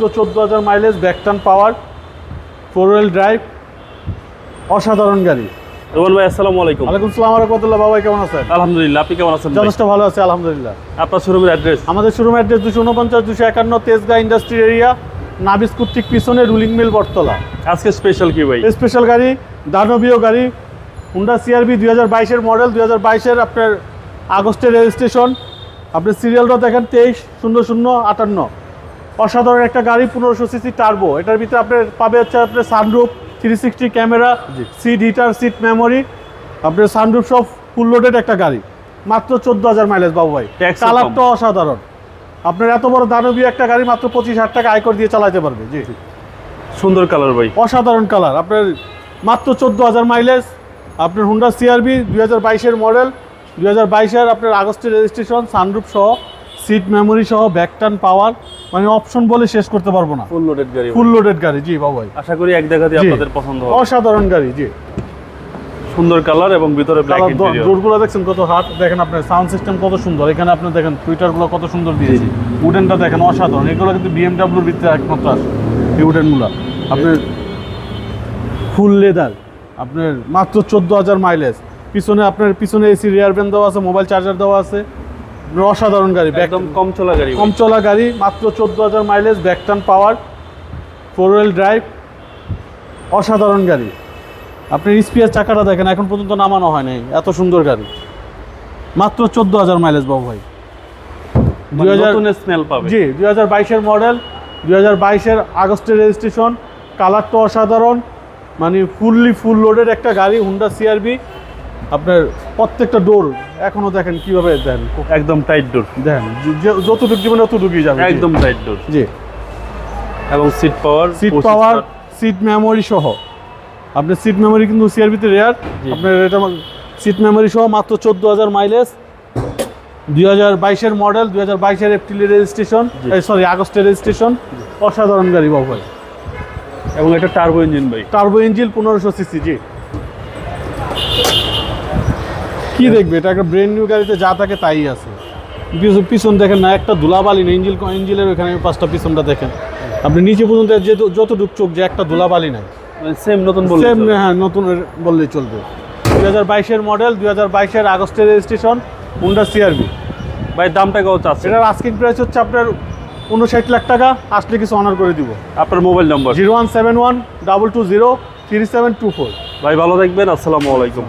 মাত্র চোদ্দ হাজার mileage ব্যাকটান power four wheel drive অসাধারণ গাড়ি। রোমান ভাই আসসালামু আলাইকুম। ওয়ালাইকুম সালাম রহমতুল্লাহ বাবা কেমন আছেন? আলহামদুলিল্লাহ আপনি কেমন আছেন যথেষ্ট ভালো আছে আলহামদুলিল্লাহ। আপনার শোরুমের অ্যাড্রেস আমাদের শোরুম অ্যাড্রেস দুশো উনপঞ্চাশ দুশো একান্ন তেজগাঁ ইন্ডাস্ট্রি এরিয়া নাবিস কর্তৃক পিছনে রুলিং মিল বটতলা। আজকে স্পেশাল কি ভাই? স্পেশাল গাড়ি দানবীয় গাড়ি হুন্ডা সিআরবি দুই হাজার বাইশের মডেল দুই হাজার বাইশের আপনার আগস্টের রেজিস্ট্রেশন আপনি সিরিয়ালটা দেখেন তেইশ শূন্য শূন্য আটান্ন। অসাধারণ একটা গাড়ি পনেরোশো সিসি টার্বো এটার ভিতরে আপনার পাবে হচ্ছে আপনার sunroof three sixty camera seat heater seat memory আপনার সানরুফ সব ফুল লোডেড একটা গাড়ি। মাত্র চোদ্দ হাজার মাইলেজ বাবু ভাই। কালারটা অসাধারণ। আপনার এত বড় দানবীয় একটা গাড়ি মাত্র পঁচিশ হাজার টাকা আয়কর দিয়ে চালাতে পারবে জি। সুন্দর কালার ভাই। অসাধারণ কালার আপনার মাত্র চোদ্দ হাজার মাইলেজ আপনার হুন্ডা সিআরবি দুই হাজার বাইশের মডেল দুই হাজার বাইশের আপনার আগস্টের রেজিস্ট্রেশন সানরুফ সহ সিট মেমোরি সহ ব্যাক ব্যাকটান পাওয়ার মানে অপশন বলে শেষ করতে পারব না। ফুল লোডেড গাড়ি ফুল লোডেড গাড়ি জি বাবু ভাই। আশা করি এক দেখাতে। আপনাদের পছন্দ হবে। অসাধারণ গাড়ি জি। সুন্দর কালার এবং ভিতরে ব্ল্যাক ইন্টেরিয়র ডোরগুলো দেখছেন কত হাট দেখেন আপনার সাউন্ড সিস্টেম কত সুন্দর। এখানে আপনি দেখেন টুইটারগুলো কত সুন্দর দিয়েছে। উডেনটা দেখেন অসাধারণ। এগুলো কিন্তু বিএমডাব্লিউর ভিতরে একমাত্র আসে এই উডেনগুলো আপনার ফুল লেদার আপনার মাত্র চোদ্দ হাজার মাইলেজ পিছনে আপনার পিছনে এসি রিয়ার ব্যান দেওয়া আছে মোবাইল চার্জার দেওয়া আছে। অসাধারণ গাড়ি একদম কম চলা গাড়ি কম চলা গাড়ি মাত্র চোদ্দ হাজার mileage back turn power four wheel drive অসাধারণ গাড়ি আপনি স্পিয়ার চাকাটা দেখেন এখন পর্যন্ত নামানো হয় নাই এত সুন্দর গাড়ি। মাত্র চোদ্দ হাজার মাইলেজ বাবু ভাই। দুই হাজার নতুন স্মেল পাবে। জি দুই হাজার বাইশের মডেল দুই হাজার বাইশের আগস্টের রেজিস্ট্রেশন কালার তো অসাধারণ মানে ফুললি ফুল লোডের একটা গাড়ি হুন্ডা সিআরবি আপনার প্রত্যেকটা ডোর এখনও দেখেন কীভাবে দেন? একদম টাইট ডোর দেখেন যতটুকু জীবনে ততটুকুই যাবে একদম টাইট ডোর জি। এবং seat power seat power seat memory সহ। আপনার সিট মেমোরি কিন্তু সিআরবিতে রেয়ার। আপনার এটা সিট মেমোরি সহ মাত্র চোদ্দ হাজার মাইলেজ দুই হাজার বাইশের মডেল দুই হাজার বাইশের এপ্রিলের রেজিস্ট্রেশন। সরি আগস্টের রেজিস্ট্রেশন। অসাধারণ গাড়ি বাবু ভাই। এবং এটা টার্বো ইঞ্জিন ভাই। টার্বো ইঞ্জিন পনেরোশো সিসি জি। কি দেখবে? এটা একটা ব্রেন নিউ গাড়িতে যা থাকে তাই আছে। পিছন- পিছন দেখেন না একটা ধুলাবালি নেই ইঞ্জিল ইঞ্জিলের ওখানে পাঁচটা পিছনটা দেখেন। আপনি নিচে পর্যন্ত যে যতটুক চোখ যে একটা ধুলাবালি নাই। সেম নতুন বলতে সেম হ্যাঁ নতুন বললেই চলবে। দুই হাজার বাইশের মডেল দুই হাজার বাইশের আগস্টের রেজিস্ট্রেশন হুন্ডা সিআরবি ভাই দামটা কত চাচ্ছে এটার আস্কিং প্রাইস হচ্ছে আপনার উনষাট লাখ টাকা আসলে কিছু অনার করে দিব। আপনার mobile number zero one seven one double two zero three seven two four. ভাই ভালো থাকবেন আসসালামু আলাইকুম।